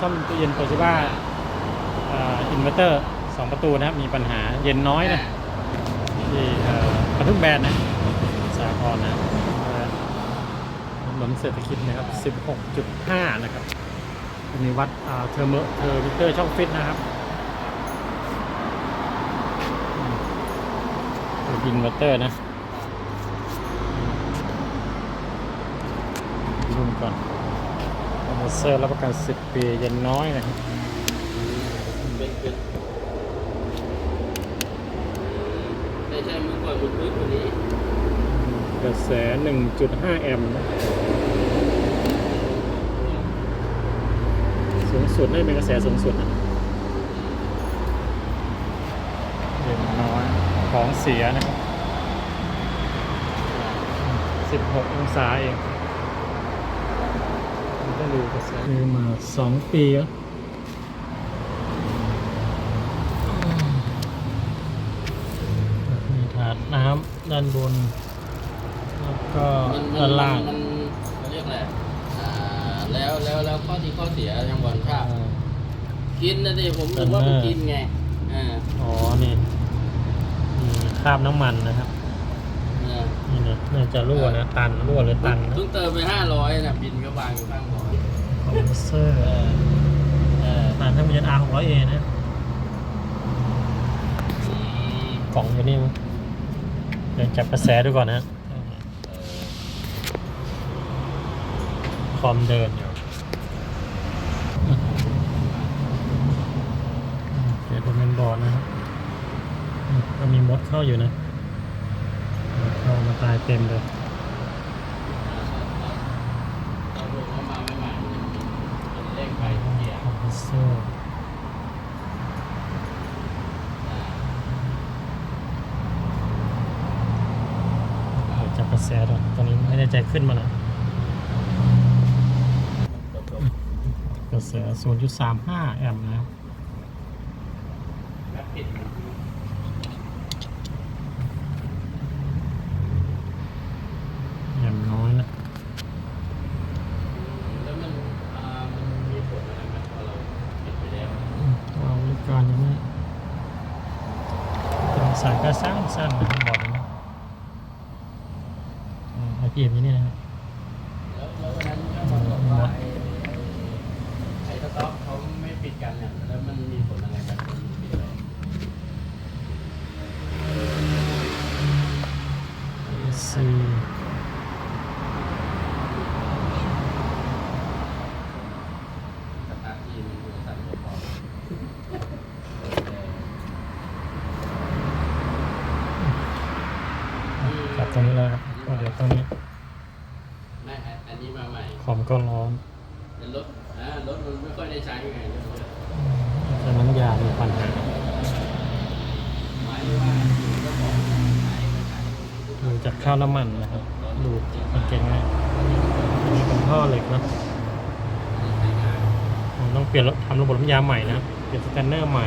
ซ่อมตู้เย็นโตชิบ้าอินเวอร์เตอร์สองประตูนะครับ มีปัญหาเย็นน้อยนะที่เอ่อกระทุ่มแบนนะสาครนะเอ่อนเศรษฐกิจนะครับ 16.5 นะครับมีวัดอ่าเทอร์โมเทอร์มิเตอร์ช่องฟิตนะครับอินเวอร์เตอร์นะดูก่อน คอมเพรสเซอร์รับประกัน 10 ปีเย็นน้อยนะครับเป็นเป็นใช่ใช่เมื่อก่อนมันพื้นกว่านี้กระแส 1.5 แอมป์นะสูงสุดได้เป็นกระแสสูงสุดนะเย็นน้อยของเสียนะครับ 16 องศาเอง ต้องดูกระแสซื้อมา2ปีแล้วมีถาดน้ำด้านบน แล้วก็มันมัด้านนล่างมันเขาเรียกอะไรอ่าแล้วแล้วแล้วข้อดีข้อเสียยังบอลครัอ่าบกินนะดิผมนึกว่ามันกินไงอ่าอ๋อ นี่มีคราบน้ำมันนะครับ เนี่ยนี่นะน่าจะรั่วนะ ตัน รั่วหรือตันนะ เพิ่งเติมไปห้าร้อยนะบินก็วางอยู่ข้างบ่ อคอมเพรสเซอร์เออเออตันถ้ามันยัน R 6 0 0 A นะอืมกล่องอยู่นี่มั้งเดี๋ยวจับกระแสดูก่อนนะเออคอมเดินอยู่อืมเดี๋ยวดูเมนบอร์ดนะครับอืมก็มีมดเข้าอยู่นะมดเข้ามาตายเต็มเลย ตอนลงเข้ามาใหม่ๆมันเป็นเลขไปทุก เรสเซอร์อ่าจับกระแสดูตอนนี้ไม่แน่ใจขึ้นมาแล้วกระแส0.35 แอมป์นะครับ แล้วปิดมัน แอมป์น้อยนะ แล้วมันอ่ามันมีผลอะไรไหมพอเราปิดไปแล้ว วางบริการอย่างนี้ เป็นสายก็สั้นสั้นๆนะครับบอกนะไอพีเอ็มนี่นะครับ แล้วแล้ววันนั้นถ้าเขาบอกว่าไอ้ไอ้สต็อกเขาไม่ปิดกันเนี่ยแล้วมันมีผลอะไรกับคนปิดไป ซี สตาร์ทที่มันดูสั่นตัวพอ จับต รงนี้แล้วครับก็เดี๋ยวตรงนี้ไม่อันอันนี้มาใหม่คอมก็ร้อนเป็นรถอ่ารถมันไม่ค่อยได้ใช้ไงเรื่องรถแต่น้ำยามีปัญหาหมายว่าอยู่ก็บอกใช้ไม่ใช้ดูจากข้าวน้ำมันนะครับ ดูสังเกตง่ายอันนี้เป็นท่อเหล็กนะใช้งานผมต้องเปลี่ยนทำระบบน้ำยาใหม่นะเปลี่ยนสแกนเนอร์ใหม่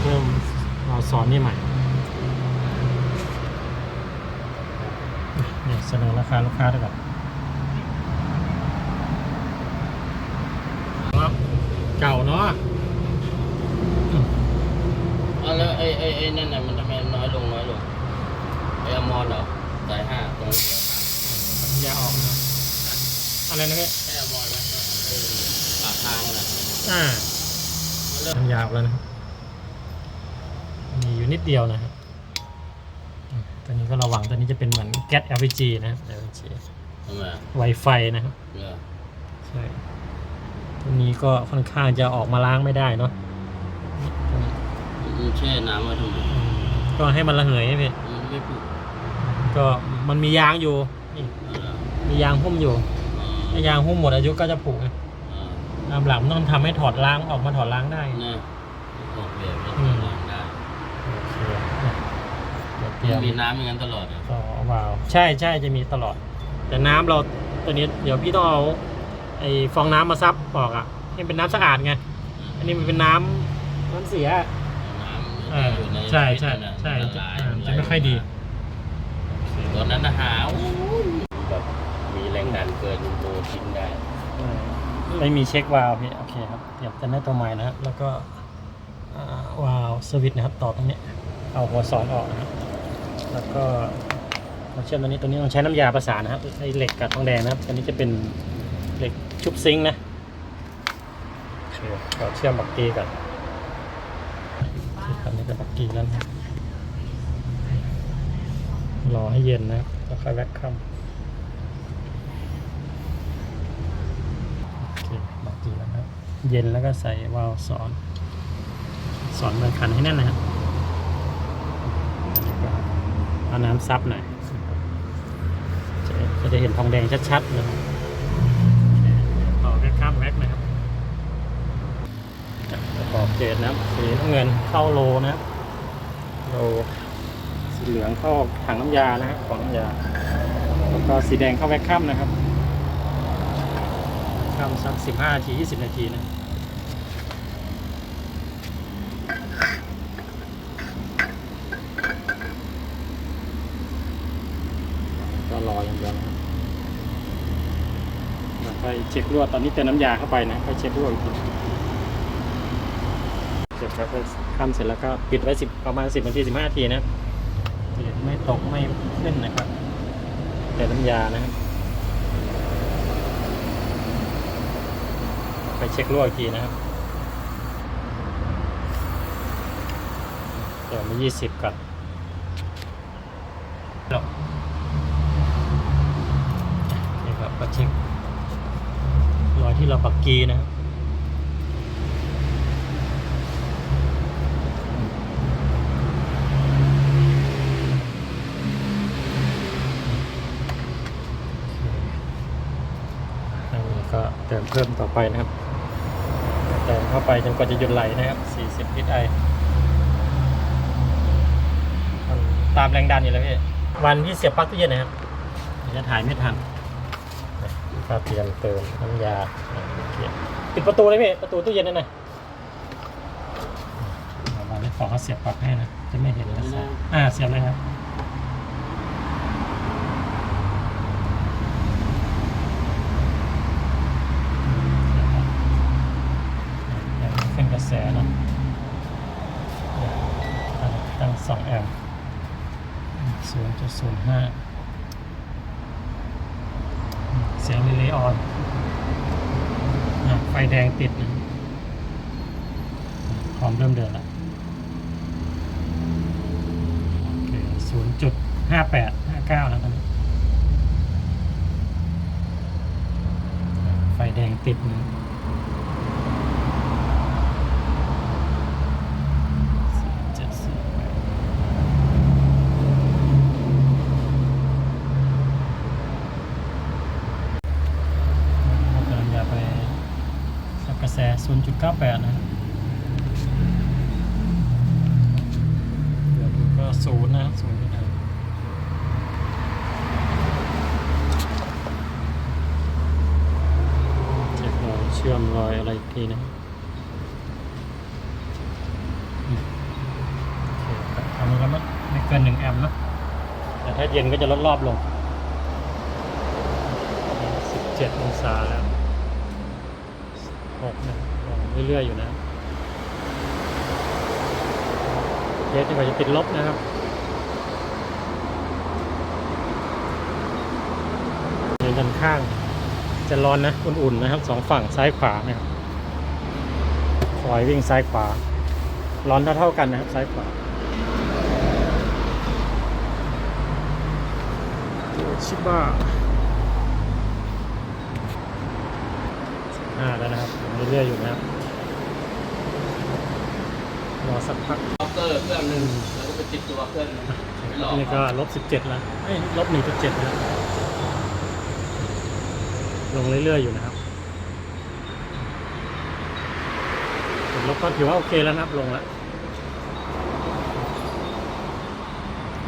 เพิ่มเราสอนนี่ใหม่ เนี่ยเสนอราคาลูกค้าด้วยกันครับเก่าเนาะอะแล้วไอ้ไอ้ไอ้นั่นน่ะมันทำไมน้อยลงน้อยลงไอ้อมอนเหรอสายห้าตรงนี้น้ำยาออกนะอะไรนะพี่ไอ้อมอนไหมเออปากทางน่ะอ่ามันเริ่มน้ำยาออกแล้วนะครับมีอยู่นิดเดียวนะครับอืมตัวนี้ ก็ระวังตัวนี้จะเป็นเหมือนแก๊ส LPG นะครับ LPG ทำไมอะ Wi-Fi นะครับเนี่ยใช่ตัวนี้ก็ค่อนข้างจะออกมาล้างไม่ได้เนาะตัวนี้มันแช่น้ำไว้ทำไมอืมก็ให้มันระเหยพี่มันไม่ผูกก็มันมียางอยู่นี่อะไรอะมียางหุ้มอยู่อ๋อถ้ายางหุ้มหมดอายุก็จะผุไงอ๋อตามหลังมันต้องทำให้ถอดล้างออกมาถอดล้างได้เนี่ยออกแบบแล้วอืม ล้างได้ โอเคเนี่ยเดี๋ ยวเตรียมันมมีน้ำอย่างนั้นตลอดอะต่อวาล์วใช่ใช่จะมีตลอด แต่น้ำเราตัวนี้เดี๋ยวพี่ต้องเอาไอ้ฟองน้ำมาซับออกอะให้เป็นน้ำสะอาดไงอันนี้มันเป็นน้ำน้ำเสียน้ำเอออยู่ในใช่ใช่ฟิตนั่นน่ะใช่ละลายอ่าไหลจะไม่ค่อยดีตอนนั้นนะหาอู้ยแบบมีแรงดันเกินโลทิ้งได้เไม่มีเช็ควาล์วพี่โอเคครับเดี๋ยวจะได้ตัวใหม่นะครับแล้วก็อ่าวาล์วสวิตช์นะครับต่อตรงนี้ เอาหัวสอนออกนะครับ แล้วก็มาเชื่อมตัวนี้ตัวนี้ต้องใช้น้ำยาประสานนะครับใช้เหล็กกับทองแดงนะครับตัวนี้จะเป็นเหล็กชุบซิงค์นะเราเชื่อมบักกี้ก่อนที่ทำนี้เป็นบักกีแล้วนะครับรอให้เย็นนะแล้วค่อยแว็กคัมโอเคบักกี้แล้วนะครับเย็นแล้วก็ใส่วาล์วสอน สอนเมืองคันให้แน่นนะครับแล้วก็ เอาน้ำซับหน่อยจะจะได้เห็นทองแดงชัดๆนะครับโอเคต่อแว็กข้ามแว็กนะครับประกอบเกจนะครับสีน้ำเงินเข้าโลนะครับโลสีเหลืองเข้าถังน้ำยานะครับของน้ำยาแล้วก็สีแดงเข้าแว็กข้ามนะครับทำสักสิบห้านาทียี่สิบนาทีนะ ก็รออย่างเดียวนะครับ แล้วค่อยเช็ครั่วตอนนี้เติมน้ำยาเข้าไปนะค่อยเช็ครั่วอีกทีเสร็จแล้วก็ทำเสร็จแล้วก็ปิดไว้สิบประมาณสิบนาทีสิบห้านาทีนะไม่ตกไม่ขึ้นนะครับเติมน้ำยานะครับไปเช็ครั่วอีกทีนะครับเดี๋ยวมายี่สิบก่อนนี่ครับก็เช็ค ที่เราปักกีนะครับนี่ก็เติมเพิ่มต่อไปนะครับ เติมเข้าไปจนกว่าจะหยุดไหลนะครับ 40ลิตรไอตามแรงดันอยู่แล้วพี่ วันที่เสียบปลั๊กตู้เย็นนะครับจะถ่ายไม่ทัน ก็เตรียมเติมน้ำยาโอเคปิดประตูเลยพี่ประตูตู้เย็นนั่นน่ะเอามาขอเขาเสียบปลั๊กให้นะจะไม่เห็นนะอ่าเสียบเลยครับยังไม่ขึ้นกระแสเนอะตั้งสองแอมป์ศูนย์จุดศูนย์ห้า เสียงรีเลย์ออนไฟแดงติดนะพร้อมเริ่มเดินแล้วโอเคศูนย์จุดห้าแปดห้าเก้าแล้วตอนนี้ไฟแดงติดนะ เจ็ดสี่แปดเราเติมยาไปสักกระแส 0.98 นะเดี๋ยวดูก็ศูนย์นะศูนย์ไม่ได้เช็ครอยเชื่อมรอยอะไรอีกทีนะโอเคครับอันนี้ก็ไม่เกินหนึ่งแอมป์นะแต่ถ้าเย็นก็จะลดรอบลง 17 องศาแล้ว6นะ เรื่อยๆอยู่นะเทสจนกว่าจะติดลบนะครับเดินด้านข้าง จะร้อนนะ อุ่นๆนะครับสองฝั่งซ้ายขวานะครับคอยวิ่งซ้ายขวา ร้อนเท่าๆกันนะครับซ้ายขวาชิบ้าสิบห้าแล้วนะครับเรื่อยๆอยู่นะครับ รอสักพักล็อกเกอร์เครื่องหนึ่งแล้วก็ไปติดตัวเครื่องหนึงไปหลอกนี่ก็ลบสิบเจ็ดแล้วเอ้ยลบหนึ่งจุดเจ็ดแล้วลงเรื่อยๆอยู่นะครับผลลบก็ถือว่าโอเคแล้วนะครับลงแล้ว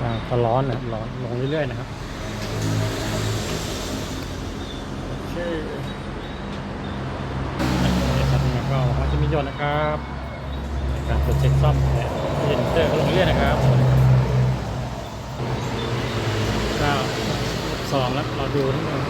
อ่าก็ร้อนนะร้อนลงเรื่อยๆนะครับโอเคครับยังไงก็หวังว่าจะมีประโยชน์นะครับใน การตรวจเช็คซ่อมและเย็นเตอร์ก็ลงเรื่อยนะครับสวัสดีครับเก้าสองแล้วเราดูทั้งหมด